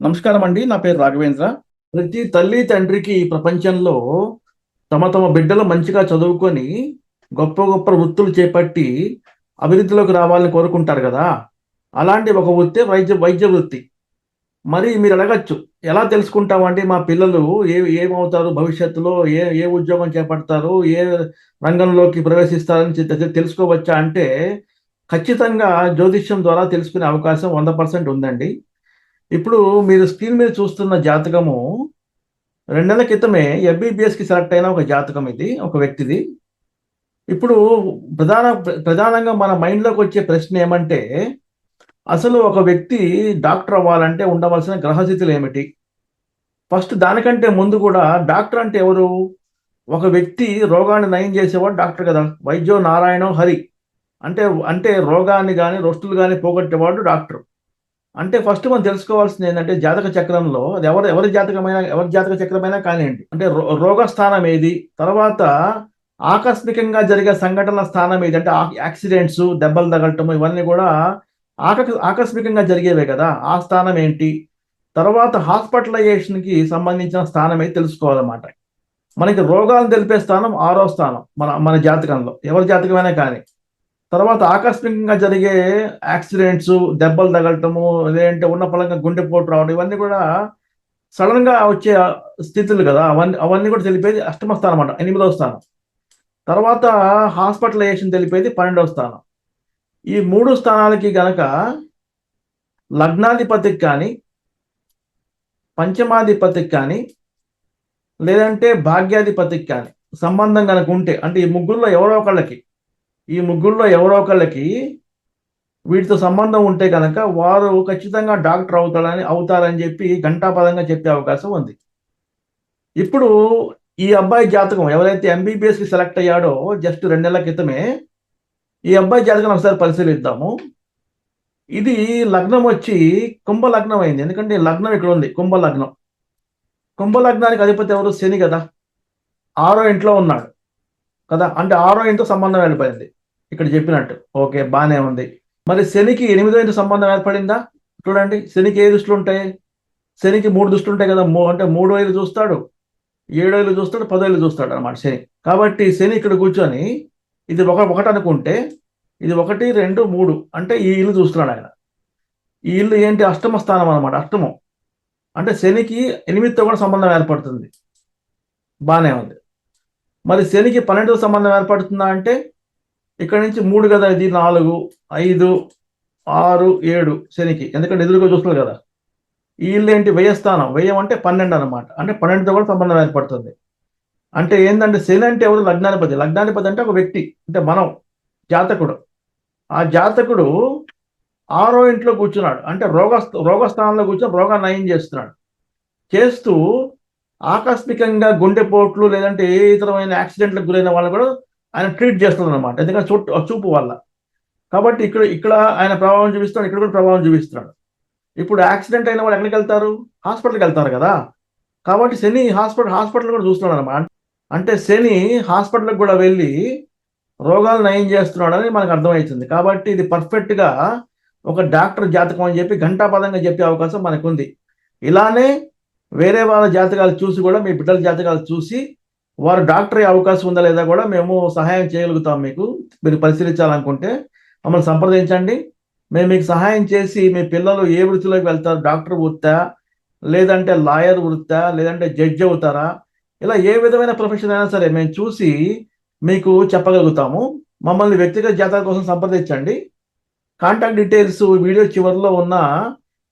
నమస్కారం అండి నా పేరు రాఘవేంద్ర. ప్రతి తల్లి తండ్రికి ఈ ప్రపంచంలో తమ తమ బిడ్డలు మంచిగా చదువుకొని గొప్ప గొప్ప వృత్తులు చేపట్టి అభివృద్ధిలోకి రావాలని కోరుకుంటారు కదా. అలాంటి ఒక వృత్తి వైద్య వైద్య వృత్తి. మరి మీరు అడగచ్చు ఎలా తెలుసుకుంటామండి? మా పిల్లలు ఏ ఏమవుతారు? భవిష్యత్తులో ఏ ఏ ఉద్యోగం చేపడతారు? ఏ రంగంలోకి ప్రవేశిస్తారని తెలుసుకోవచ్చా అంటే ఖచ్చితంగా జ్యోతిష్యం ద్వారా తెలుసుకునే అవకాశం వంద పర్సెంట్ ఉందండి. ఇప్పుడు మీరు స్క్రీన్ మీద చూస్తున్న జాతకము రెండు నెలల క్రితమే ఎంబీబీఎస్కి కి సెలెక్ట్ అయిన ఒక జాతకం ఇది ఒక వ్యక్తిది. ఇప్పుడు ప్రధాన ప్రధానంగా మన మైండ్లోకి వచ్చే ప్రశ్న ఏమంటే అసలు ఒక వ్యక్తి డాక్టర్ అవ్వాలంటే ఉండవలసిన గ్రహస్థితులు ఏమిటి? ఫస్ట్ దానికంటే ముందు కూడా డాక్టర్ అంటే ఎవరు? ఒక వ్యక్తి రోగాన్ని నయం చేసేవాడు డాక్టర్ కదా. వైద్యో నారాయణో హరి. అంటే అంటే రోగాన్ని కానీ రొస్టులు కానీ పోగొట్టేవాడు డాక్టర్. అంటే ఫస్ట్ మనం తెలుసుకోవాల్సింది ఏంటంటే జాతక చక్రంలో అది ఎవరు ఎవరి జాతకమైనా ఎవరి జాతక చక్రమైనా కానివ్వండి. అంటే రో- రోగ స్థానం ఏది? తర్వాత ఆకస్మికంగా జరిగే సంఘటనల స్థానం ఏది? అంటే ఆ- యాక్సిడెంట్స్ దెబ్బలు తగలటం ఇవన్నీ కూడా ఆక ఆకస్మికంగా జరిగేవే కదా. ఆ స్థానం ఏంటి? తర్వాత హాస్పిటలైజేషన్కి సంబంధించిన స్థానం అయితే తెలుసుకోవాలన్నమాట. మనకి రోగాలను తెలిపే స్థానం ఆరో స్థానం మన మన జాతకంలో. ఎవరి జాతకమైనా కానీ. తర్వాత ఆకస్మికంగా జరిగే యాక్సిడెంట్స్ దెబ్బలు తగలటము లేదంటే ఉన్న పలంగా గుండెపోటు రావడం ఇవన్నీ కూడా సడన్గా వచ్చే స్థితులు కదా. అవన్నీ అవన్నీ కూడా తెలిపేది అష్టమ స్థానం అంట ఎనిమిదవ స్థానం. తర్వాత హాస్పిటలైజేషన్ తెలిపేది పన్నెండవ స్థానం. ఈ మూడు స్థానాలకి గనక లగ్నాధిపతికి కానీ పంచమాధిపతికి కానీ లేదంటే భాగ్యాధిపతికి కానీ సంబంధం కనుక ఉంటే అంటే ఈ ముగ్గురులో ఎవరో ఒకళ్ళకి ఈ ముగ్గురులో ఎవరో ఒకళ్ళకి వీటితో సంబంధం ఉంటే కనుక వారు ఖచ్చితంగా డాక్టర్ అవుతారని అవుతారని చెప్పి ఘంటాపదంగా చెప్పే అవకాశం ఉంది. ఇప్పుడు ఈ అబ్బాయి జాతకం ఎవరైతే ఎంబీబీఎస్కి సెలెక్ట్ అయ్యాడో జస్ట్ రెండు నెలల క్రితమే ఈ అబ్బాయి జాతకం ఒకసారి పరిశీలిద్దాము. ఇది లగ్నం వచ్చి కుంభ లగ్నం అయింది. ఎందుకంటే లగ్నం ఇక్కడ ఉంది కుంభ లగ్నం. కుంభ లగ్నానికి అధిపతి ఎవరు? శని కదా. ఆరో ఇంట్లో ఉన్నాడు కదా. అంటే ఆరో ఇంట్లో సంబంధం వెళ్ళిపోయింది ఇక్కడ చెప్పినట్టు. ఓకే బాగానే ఉంది. మరి శనికి ఎనిమిదో ఇంటి సంబంధం ఏర్పడిందా? చూడండి శనికి ఏ దృష్టిలు ఉంటాయి? శనికి మూడు దృష్టిలు ఉంటాయి కదా మూ- అంటే మూడు ఏళ్ళు చూస్తాడు ఏడు ఏళ్ళు చూస్తాడు పదేళ్ళు చూస్తాడు అనమాట శని కాబట్టి శని ఇక్కడ కూర్చొని ఇది ఒక ఒకటి అనుకుంటే ఇది ఒకటి రెండు మూడు అంటే ఈ ఇల్లు చూస్తున్నాడు ఆయన. ఈ ఇల్లు ఏంటి? అష్టమ స్థానం అనమాట అష్టమం. అంటే శనికి ఎనిమిదితో కూడా సంబంధం ఏర్పడుతుంది. బాగానే ఉంది. మరి శనికి పన్నెండుతో సంబంధం ఏర్పడుతుందా అంటే ఇక్కడ నుంచి మూడు కదా ఇది నాలుగు ఐదు ఆరు ఏడు శనికి. ఎందుకంటే ఎదురుగా చూస్తున్నారు కదా. ఈ ఇల్లు ఏంటి స్థానం. వ్యయం అంటే పన్నెండు అనమాట అంటే పన్నెండుతో కూడా సంబంధం ఏర్పడుతుంది. అంటే ఏంటంటే శని అంటే ఎవరు? లగ్నాధిపతి. లగ్నాధిపతి అంటే ఒక వ్యక్తి అంటే మనం జాతకుడు. ఆ జాతకుడు ఆరో ఇంట్లో కూర్చున్నాడు. అంటే రోగ రోగస్థానంలో కూర్చొని రోగాన్ని నయం చేస్తున్నాడు. చేస్తూ ఆకస్మికంగా గుండెపోట్లు లేదంటే ఏ ఇతరమైన యాక్సిడెంట్లకు గురైన వాళ్ళు కూడా ఆయన ట్రీట్ చేస్తున్నాడు అనమాట ఎందుకంటే చూపు చూపు వల్ల. కాబట్టి ఇక్కడ ఇక్కడ ఆయన ప్రభావం చూపిస్తాడు ఇక్కడ కూడా ప్రభావం చూపిస్తున్నాడు. ఇప్పుడు యాక్సిడెంట్ అయిన వాళ్ళు ఎక్కడికి వెళ్తారు? హాస్పిటల్కి వెళ్తారు కదా. కాబట్టి శని హాస్పిటల్ హాస్పిటల్ కూడా చూస్తున్నాడు అనమాట అంటే శని హాస్పిటల్కి కూడా వెళ్ళి రోగాలు నయం చేస్తున్నాడని మనకు అర్థమవుతుంది. కాబట్టి ఇది పర్ఫెక్ట్గా ఒక డాక్టర్ జాతకం అని చెప్పి ఘంటాపదంగా చెప్పే అవకాశం మనకుంది. ఇలానే వేరే వాళ్ళ జాతకాలు చూసి కూడా మీ బిడ్డల జాతకాలు చూసి వారు డాక్టర్ అయ్యే అవకాశం ఉందా లేదా కూడా మేము సహాయం చేయగలుగుతాం మీకు. మీరు పరిశీలించాలనుకుంటే మమ్మల్ని సంప్రదించండి. మేము మీకు సహాయం చేసి మీ పిల్లలు ఏ వృత్తిలోకి వెళ్తారు? డాక్టర్ వృత్తా? లేదంటే లాయర్ వృత్తా? లేదంటే జడ్జి అవుతారా? ఇలా ఏ విధమైన ప్రొఫెషన్ అయినా సరే మేము చూసి మీకు చెప్పగలుగుతాము. మమ్మల్ని వ్యక్తిగత జాతర కోసం సంప్రదించండి. కాంటాక్ట్ డీటెయిల్స్ వీడియో చివరిలో ఉన్న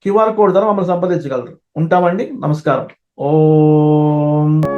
క్యూఆర్ కోడ్ ద్వారా మమ్మల్ని సంప్రదించగలరు. ఉంటామండి. నమస్కారం. ఓ.